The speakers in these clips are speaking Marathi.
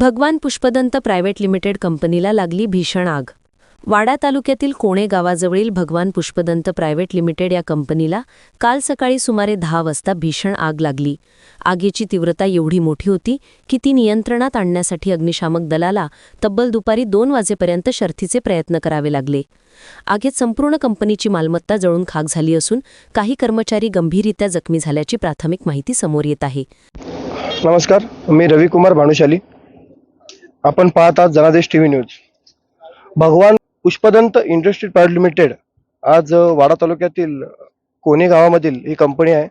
भगवान पुष्पदंत प्रायव्हेट लिमिटेड कंपनीला लागली भीषण आग. वाडा तालुक्यातील कोणे गावाजवळील भगवान पुष्पदंत प्रायव्हेट लिमिटेड या कंपनीला काल सकाळी सुमारे दहा वाजता भीषण आग लागली. आगीची तीव्रता एवढी मोठी होती की ती नियंत्रणात आणण्यासाठी अग्निशामक दलाला तब्बल दुपारी दोन वाजेपर्यंत शर्थीचे प्रयत्न करावे लागले. आगीत संपूर्ण कंपनीची मालमत्ता जळून खाक झाली असून काही कर्मचारी गंभीररित्या जखमी झाल्याची प्राथमिक माहिती समोर येत आहे. नमस्कार मी रविकुमार भानुशाली. आपण पाहत आहात जनादेश टी व्ही न्यूज. भगवान पुष्पदंत इंडस्ट्री प्रायव्हेट लिमिटेड आज वाडा तालुक्यातील कोणे गावामधील ही कंपनी आहे.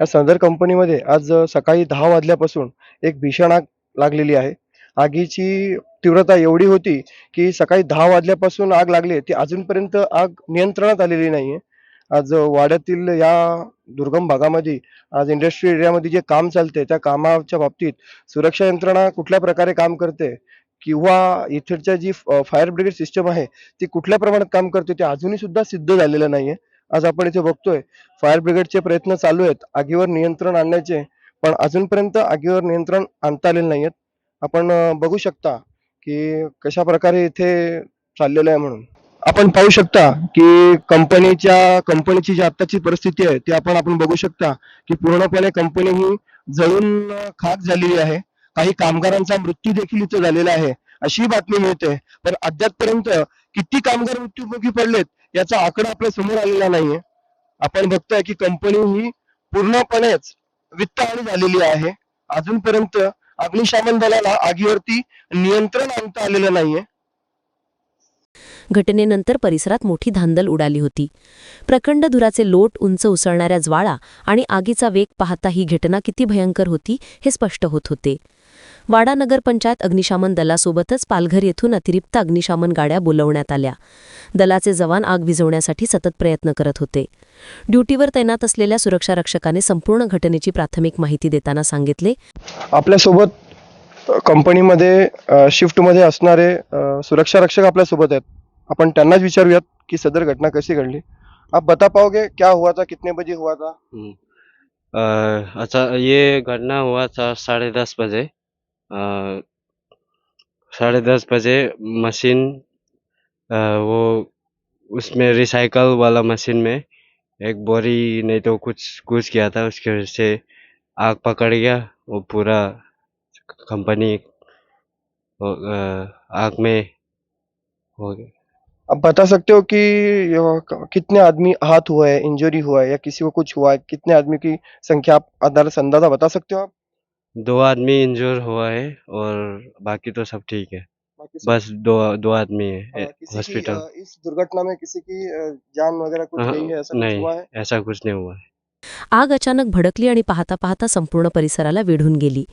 या सदर कंपनीमध्ये आज सकाळी दहा वाजल्यापासून एक भीषण आग लागलेली आहे. आगीची तीव्रता एवढी होती की सकाळी दहा वाजल्यापासून आग लागली ती अजूनपर्यंत आग नियंत्रणात आलेली नाही आहे आज वाड्यातील या दुर्गम भागामध्ये आज इंडस्ट्री एरियामध्ये जे काम चालते त्या कामाच्या बाबतीत सुरक्षा यंत्रणा कुठल्या प्रकारे काम करते? किंवा इथलच्या जी फायर ब्रिगेड सिस्टम आहे ती कुठल्या प्रमाणात काम करते? ते अजूनही सुद्धा सिद्ध झालेलं नाहीये. आज आपण इथे बघतोय फायर ब्रिगेडचे प्रयत्न चालू आहेत आगीवर नियंत्रण आणण्याचे. पण अजूनपर्यंत आगीवर नियंत्रण आणता आलेले नाहीयेत. आपण बघू शकता की कशा प्रकारे इथे चाललेलं आहे म्हणून. आपण पाहू शकता की कंपनीच्या कंपनीची जी आत्ताची परिस्थिती आहे ती आपण आपण बघू शकता की पूर्णपणे कंपनी ही जळून खाक झालेली आहे. काही कामगारांचा मृत्यू देखील इथं झालेला आहे अशी बातमी मिळते. पण अद्यापपर्यंत किती कामगार मृत्यूमुखी पडलेत याचा आकडा आपल्यासमोर आलेला नाहीये. आपण बघतोय की कंपनी ही पूर्णपणेच वित्तहानी झालेली आहे. अजूनपर्यंत अग्निशमन दलाला आगीवरती नियंत्रण आणता आलेलं नाहीये. घटनेनंतर परिसरात मोठी धांदल उडाली होती. प्रखंड धुराचे लोट उंच उसळणाऱ्या ज्वाळा आणि आगीचा वेग पाहता ही घटना किती भयंकर होती हे स्पष्ट होत होते. वाडा नगरपंचायत अग्निशामन दलासोबतच पालघर येथून अतिरिक्त अग्निशामन गाड्या बोलवण्यात आल्या. दलाचे जवान आग विझवण्यासाठी सतत प्रयत्न करत होते. ड्युटीवर तैनात असलेल्या सुरक्षा रक्षकाने संपूर्ण घटनेची प्राथमिक माहिती देताना सांगितले. आपल्यासोबत कंपनीमध्ये शिफ्टमध्ये असणारे सुरक्षा रक्षक आपल्यासोबत आहेत. आपण त्यांनाच विचारूयात की सदर घटना कशी घडली. आप बता पाओगे क्या हुआ था कितने बजे हुआ था? हम्म। अ, अच्छा ये घटना हुआ था साढ़े दस बजे। साढ़े दस बजे मशीन अ, वो उसमें रिसाइकल वाला मशीन में एक बोरी नहीं तो कुछ कुछ किया था उसकी वजह से आग पकड़ गया वो पूरा कंपनी आग में हो गया। आप बता सकते हो कि कितने आदमी हाथ हुआ है इंजरी हुआ है या किसी को कुछ हुआ है? कितने आदमी की संख्या आप आधार अंदाज़ा बता सकते हो आप? दो आदमी इंजोर हुआ है और बाकी तो सब ठीक है। बस दो दो आदमी है हॉस्पिटल इस दुर्घटना में किसी की जान वगैरह कुछ नहीं है? ऐसा कुछ नहीं हुआ है? ऐसा कुछ नहीं हुआ है। आग अचानक भडकली आणि पाहता पाहता संपूर्ण परिसराला वेढून गेली.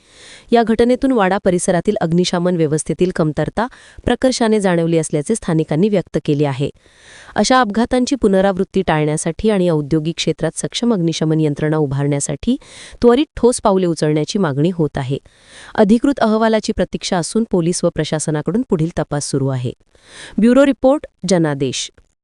या घटनेतून वाडा परिसरातील अग्निशामन व्यवस्थेतील कमतरता प्रकर्षाने जाणवली असल्याचे स्थानिकांनी व्यक्त केले आहे. अशा अपघातांची पुनरावृत्ती टाळण्यासाठी आणि औद्योगिक क्षेत्रात सक्षम अग्निशमन यंत्रणा उभारण्यासाठी त्वरित ठोस पावले उचलण्याची मागणी होत आहे. अधिकृत अहवालाची प्रतीक्षा असून पोलीस व प्रशासनाकडून पुढील तपास सुरू आहे. ब्युरो रिपोर्ट जनादेश.